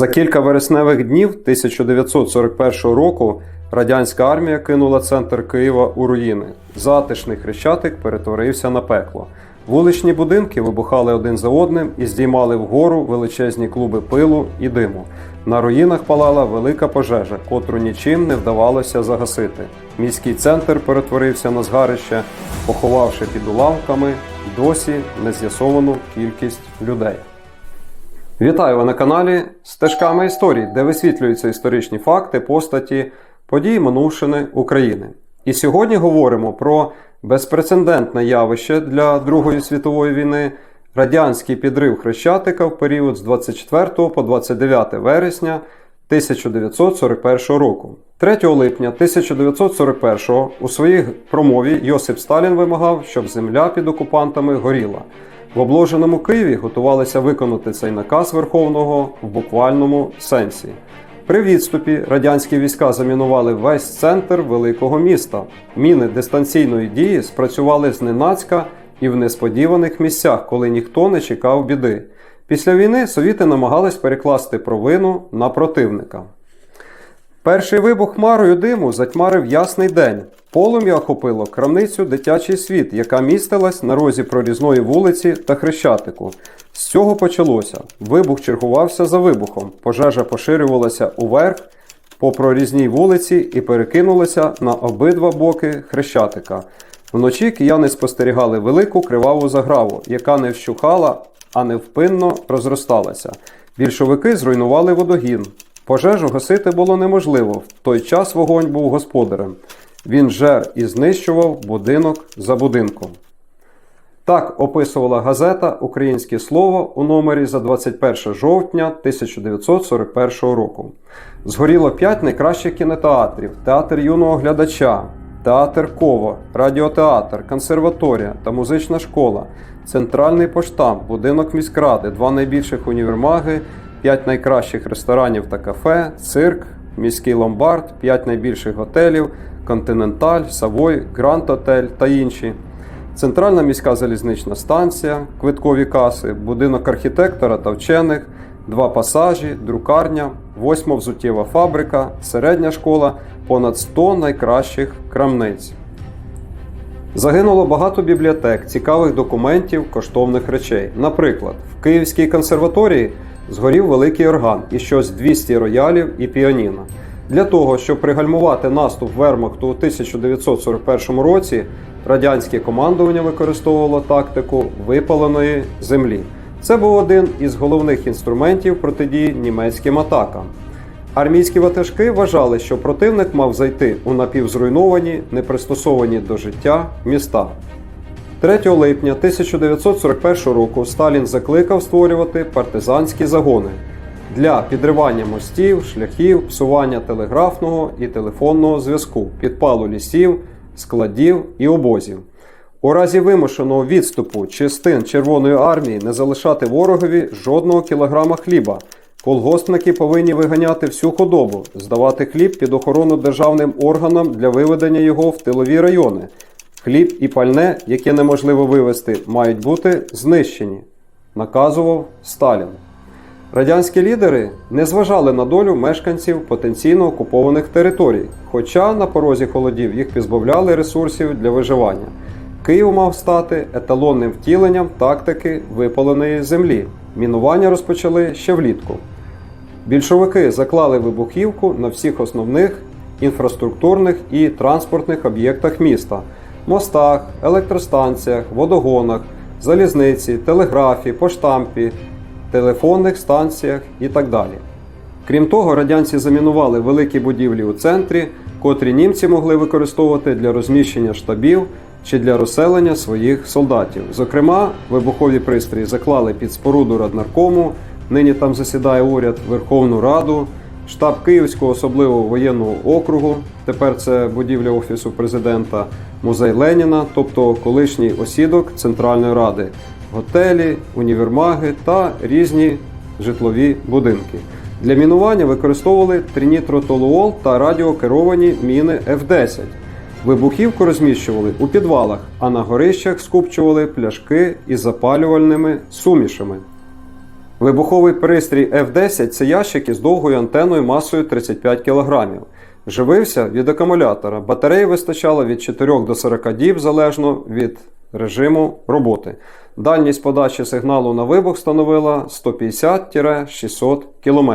За кілька вересневих днів 1941 року радянська армія кинула центр Києва у руїни. Затишний хрещатик перетворився на пекло. Вуличні будинки вибухали один за одним і здіймали вгору величезні клуби пилу і диму. На руїнах палала велика пожежа, котру нічим не вдавалося загасити. Міський центр перетворився на згарище, поховавши під уламками досі нез'ясовану кількість людей. Вітаю ви на каналі Стежками історії, де висвітлюються історичні факти, постаті, події минувшини України. І сьогодні говоримо про безпрецедентне явище для Другої світової війни радянський підрив Хрещатика в період з 24 по 29 вересня 1941 року. 3 липня 1941 у своїй промові Йосип Сталін вимагав, щоб земля під окупантами горіла. В обложеному Києві готувалися виконати цей наказ Верховного в буквальному сенсі. При відступі радянські війська замінували весь центр великого міста. Міни дистанційної дії спрацювали зненацька і в несподіваних місцях, коли ніхто не чекав біди. Після війни совіти намагались перекласти провину на противника. Перший вибух хмарою диму затьмарив ясний день. Полум'я охопило крамницю Дитячий світ, яка містилась на розі прорізної вулиці та Хрещатику. З цього почалося. Вибух чергувався за вибухом. Пожежа поширювалася уверх по прорізній вулиці і перекинулася на обидва боки Хрещатика. Вночі кияни спостерігали велику криваву заграву, яка не вщухала, а невпинно розросталася. Більшовики зруйнували водогін. Пожежу гасити було неможливо. В той час вогонь був господарем. Він жер і знищував будинок за будинком. Так описувала газета Українське слово у номері за 21 жовтня 1941 року. Згоріло 5 найкращих кінотеатрів: театр юного глядача, театр Ково, радіотеатр, консерваторія та музична школа, центральний поштамп, будинок міськради, два найбільших універмаги, 5 найкращих ресторанів та кафе, цирк, міський ломбард, 5 найбільших готелів, Континенталь, Савой, Гранд Отель та інші. Центральна міська залізнична станція, квиткові каси, будинок архітектора та вчених, два пасажі, друкарня, восьма взуттєва фабрика, середня школа, понад 100 найкращих крамниць. Загинуло багато бібліотек, цікавих документів, коштовних речей. Наприклад, в Київській консерваторії згорів великий орган і щось 200 роялів і піаніно. Для того, щоб пригальмувати наступ Вермахту у 1941 році, радянське командування використовувало тактику випаленої землі. Це був один із головних інструментів протидії німецьким атакам. Армійські ватажки вважали, що противник мав зайти у напівзруйновані, непристосовані до життя міста. 3 липня 1941 року Сталін закликав створювати партизанські загони для підривання мостів, шляхів, псування телеграфного і телефонного зв'язку, підпалу лісів, складів і обозів. У разі вимушеного відступу частин Червоної армії не залишати ворогові жодного кілограма хліба. Колгоспники повинні виганяти всю худобу, здавати хліб під охорону державним органам для виведення його в тилові райони. Хліб і пальне, яке неможливо вивезти, мають бути знищені, наказував Сталін. Радянські лідери не зважали на долю мешканців потенційно окупованих територій, хоча на порозі холодів їх позбавляли ресурсів для виживання. Київ мав стати еталонним втіленням тактики випаленої землі. Мінування розпочали ще влітку. Більшовики заклали вибухівку на всіх основних інфраструктурних і транспортних об'єктах міста мостах, електростанціях, водогонах, залізниці, телеграфі, поштампі, телефонних станціях і так далі. Крім того, радянці замінували великі будівлі у центрі, котрі німці могли використовувати для розміщення штабів чи для розселення своїх солдатів. Зокрема, вибухові пристрої заклали під споруду Раднаркому, нині там засідає уряд, Верховну Раду, штаб Київського особливого воєнного округу. Тепер це будівля Офісу президента, музей Леніна, тобто колишній осідок Центральної Ради, готелі, універмаги та різні житлові будинки. Для мінування використовували тринітротолуол та радіокеровані міни F-10. Вибухівку розміщували у підвалах, а на горищах скупчували пляшки із запалювальними сумішами. Вибуховий пристрій F10 це ящик із довгою антеною масою 35 кг. Живився від акумулятора. Батареї вистачало від 4 до 40 діб залежно від режиму роботи. Дальність подачі сигналу на вибух становила 150-600 км.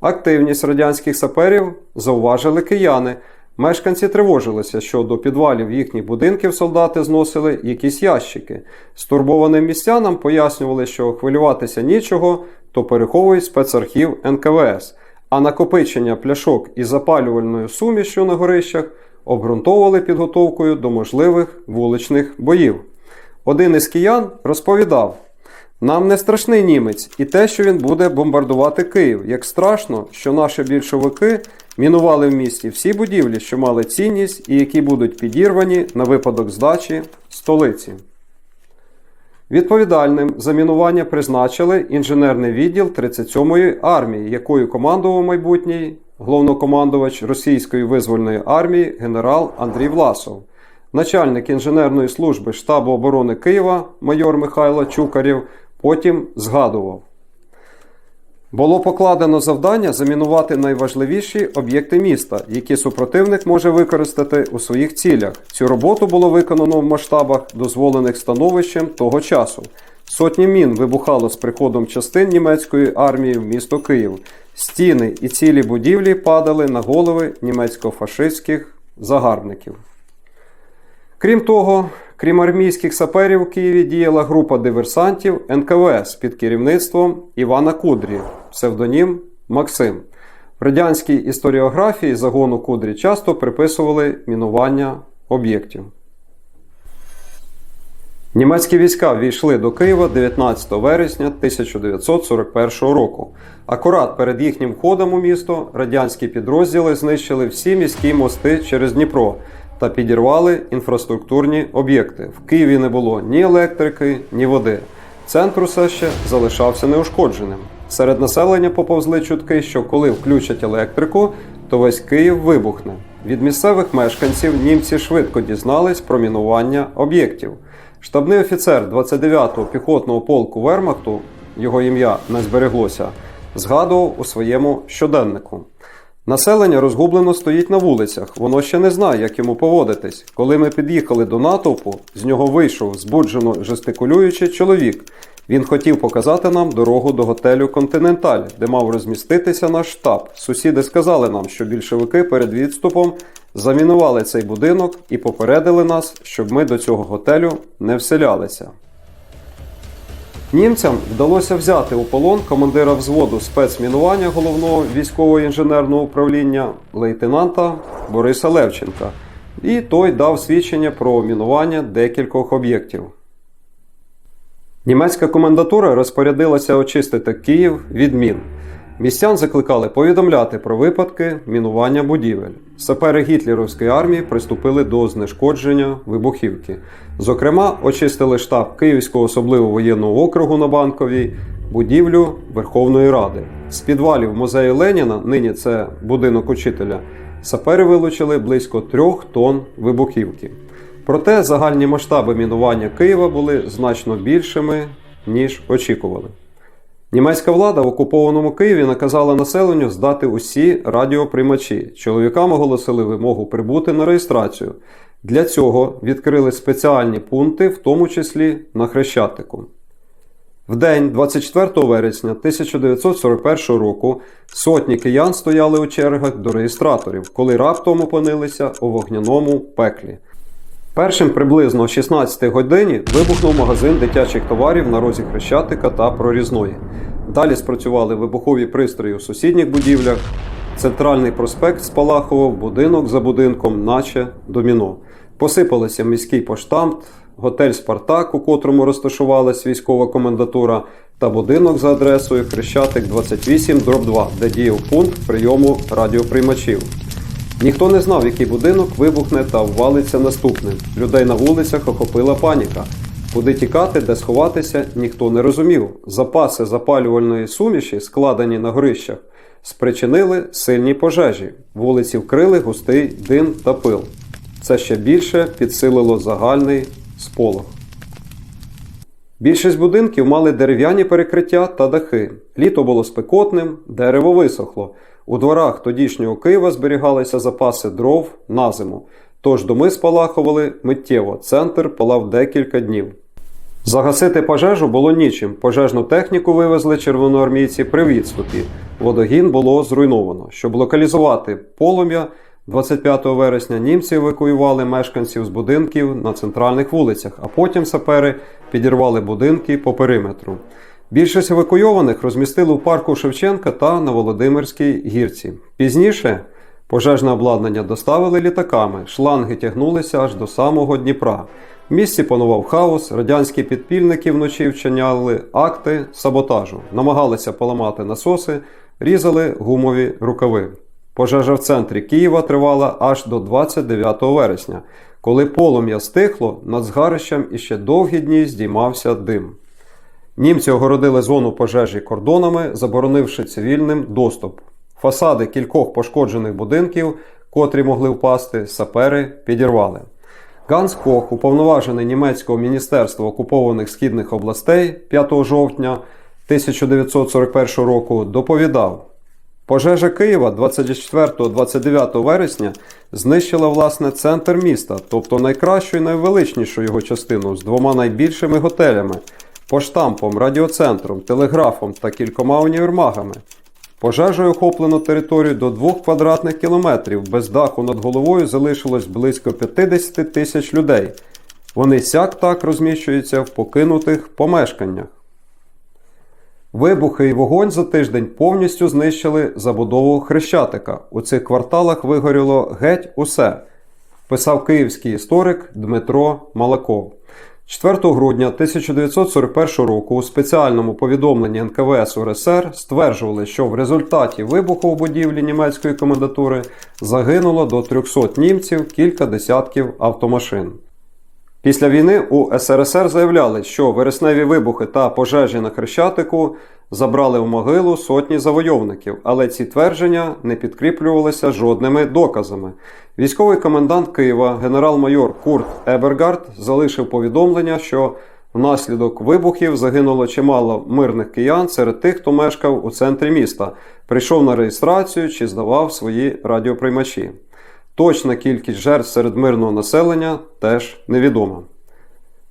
Активність радянських саперів зауважили кияни. Мешканці тривожилися, що до підвалів їхніх будинків солдати зносили якісь ящики. Стурбованим містянам пояснювали, що хвилюватися нічого, то переховують спецархів НКВС, а накопичення пляшок із запалювальною сумішю на горищах обґрунтовували підготовкою до можливих вуличних боїв. Один із киян розповідав: нам не страшний німець і те, що він буде бомбардувати Київ. Як страшно, що наші більшовики мінували в місті всі будівлі, що мали цінність і які будуть підірвані на випадок здачі столиці. Відповідальним за мінування призначили інженерний відділ 37-ї армії, якою командував майбутній головнокомандувач Російської визвольної армії генерал Андрій Власов. Начальник інженерної служби штабу оборони Києва майор Михайло Чукарєв потім згадував. Було покладено завдання замінувати найважливіші об'єкти міста, які супротивник може використати у своїх цілях. Цю роботу було виконано в масштабах, дозволених становищем того часу. Сотні мін вибухало з приходом частин німецької армії в місто Київ. Стіни і цілі будівлі падали на голови німецько-фашистських загарбників. Крім того, крім армійських саперів у Києві діяла група диверсантів НКВС під керівництвом Івана Кудрі, псевдонім Максим. В радянській історіографії загону Кудрі часто приписували мінування об'єктів. Німецькі війська війшли до Києва 19 вересня 1941 року. Акурат перед їхнім входом у місто радянські підрозділи знищили всі міські мости через Дніпро та підірвали інфраструктурні об'єкти. В Києві не було ні електрики, ні води. Центр усе ще залишався неушкодженим. Серед населення поповзли чутки, що коли включать електрику, то весь Київ вибухне. Від місцевих мешканців німці швидко дізнались про мінування об'єктів. Штабний офіцер 29-го піхотного полку Вермахту, його ім'я не збереглося, згадував у своєму щоденнику. Населення розгублено стоїть на вулицях, воно ще не знає, як йому поводитись. Коли ми під'їхали до натовпу, з нього вийшов збуджено жестикулюючий чоловік. Він хотів показати нам дорогу до готелю Континенталь, де мав розміститися наш штаб. Сусіди сказали нам, що більшовики перед відступом замінували цей будинок і попередили нас, щоб ми до цього готелю не вселялися. Німцям вдалося взяти у полон командира взводу спецмінування головного військового інженерного управління лейтенанта Бориса Левченка, і той дав свідчення про мінування декількох об'єктів. Німецька комендатура розпорядилася очистити Київ від мін. Містян закликали повідомляти про випадки мінування будівель. Сапери гітлерівської армії приступили до знешкодження вибухівки. Зокрема, очистили штаб Київського особливого воєнного округу на Банковій, будівлю Верховної Ради. З підвалів музею Леніна, нині це будинок учителя, сапери вилучили близько трьох тонн вибухівки. Проте загальні масштаби мінування Києва були значно більшими, ніж очікували. Німецька влада в окупованому Києві наказала населенню здати усі радіоприймачі. Чоловікам оголосили вимогу прибути на реєстрацію. Для цього відкрили спеціальні пункти, в тому числі на Хрещатику. В день 24 вересня 1941 року сотні киян стояли у чергах до реєстраторів, коли раптом опинилися у вогняному пеклі. Першим приблизно о 16 годині вибухнув магазин дитячих товарів на розі Хрещатика та Прорізної. Далі спрацювали вибухові пристрої у сусідніх будівлях. Центральний проспект спалахував будинок за будинком, наче доміно. Посипалися міський поштамт, готель Спартак, у котрому розташувалась військова комендатура, та будинок за адресою Хрещатик 28 2, де діяв пункт прийому радіоприймачів. Ніхто не знав, який будинок вибухне та ввалиться наступним. Людей на вулицях охопила паніка. Куди тікати, де сховатися, ніхто не розумів. Запаси запалювальної суміші, складені на горищах, спричинили сильні пожежі. Вулиці вкрили густий дим та пил. Це ще більше підсилило загальний сполох. Більшість будинків мали дерев'яні перекриття та дахи. Літо було спекотним, дерево висохло. У дворах тодішнього Києва зберігалися запаси дров на зиму. Тож доми спалахували миттєво, центр палав декілька днів. Загасити пожежу було нічим. Пожежну техніку вивезли червоноармійці при відступі. Водогін було зруйновано. Щоб локалізувати полум'я, 25 вересня німці евакуювали мешканців з будинків на центральних вулицях, а потім сапери підірвали будинки по периметру. Більшість евакуйованих розмістили у парку Шевченка та на Володимирській гірці. Пізніше пожежне обладнання доставили літаками, шланги тягнулися аж до самого Дніпра. В місті панував хаос, радянські підпільники вночі вчиняли акти саботажу, намагалися поламати насоси, різали гумові рукави. Пожежа в центрі Києва тривала аж до 29 вересня. Коли полум'я стихло, над згарищем іще довгі дні здіймався дим. Німці огородили зону пожежі кордонами, заборонивши цивільним доступ. Фасади кількох пошкоджених будинків, котрі могли впасти, сапери підірвали. Ганс Кох, уповноважений німецького міністерства окупованих східних областей 5 жовтня 1941 року, доповідав. Пожежа Києва 24-29 вересня знищила власне центр міста, тобто найкращу і найвеличнішу його частину з двома найбільшими готелями, поштампом, радіоцентром, телеграфом та кількома універмагами. Пожежею охоплено територію до 2 квадратних кілометрів. Без даху над головою залишилось близько 50 тисяч людей. Вони сяк так розміщуються в покинутих помешканнях. Вибухи і вогонь за тиждень повністю знищили забудову Хрещатика. У цих кварталах вигоріло геть усе, писав київський історик Дмитро Малаков. 4 грудня 1941 року у спеціальному повідомленні НКВС УРСР стверджували, що в результаті вибуху у будівлі німецької комендатури загинуло до 300 німців кілька десятків автомашин. Після війни у СРСР заявляли, що вересневі вибухи та пожежі на Хрещатику забрали в могилу сотні завойовників, але ці твердження не підкріплювалися жодними доказами. Військовий комендант Києва, генерал-майор Курт Ебергард, залишив повідомлення, що внаслідок вибухів загинуло чимало мирних киян серед тих, хто мешкав у центрі міста, прийшов на реєстрацію чи здавав свої радіоприймачі. Точна кількість жертв серед мирного населення теж невідома.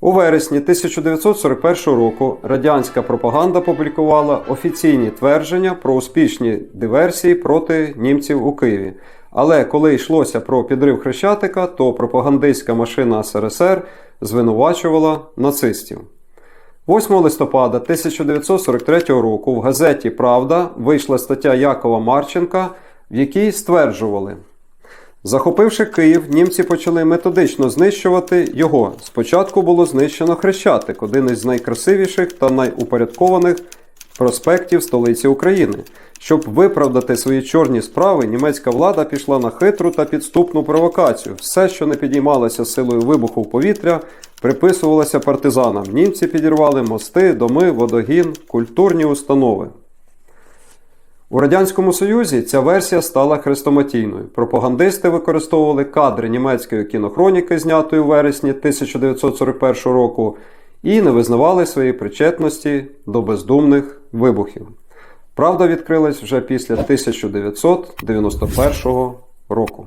У вересні 1941 року радянська пропаганда публікувала офіційні твердження про успішні диверсії проти німців у Києві. Але коли йшлося про підрив Хрещатика, то пропагандистська машина СРСР звинувачувала нацистів. 8 листопада 1943 року в газеті Правда вийшла стаття Якова Марченка, в якій стверджували. Захопивши Київ, німці почали методично знищувати його. Спочатку було знищено Хрещатик, один із найкрасивіших та найупорядкованих проспектів столиці України. Щоб виправдати свої чорні справи, німецька влада пішла на хитру та підступну провокацію. Все, що не підіймалося силою вибуху в повітря, приписувалося партизанам. Німці підірвали мости, доми, водогін, культурні установи. У Радянському Союзі ця версія стала хрестоматійною. Пропагандисти використовували кадри німецької кінохроніки, знятої у вересні 1941 року, і не визнавали своєї причетності до бездумних вибухів. Правда відкрилась вже після 1991 року.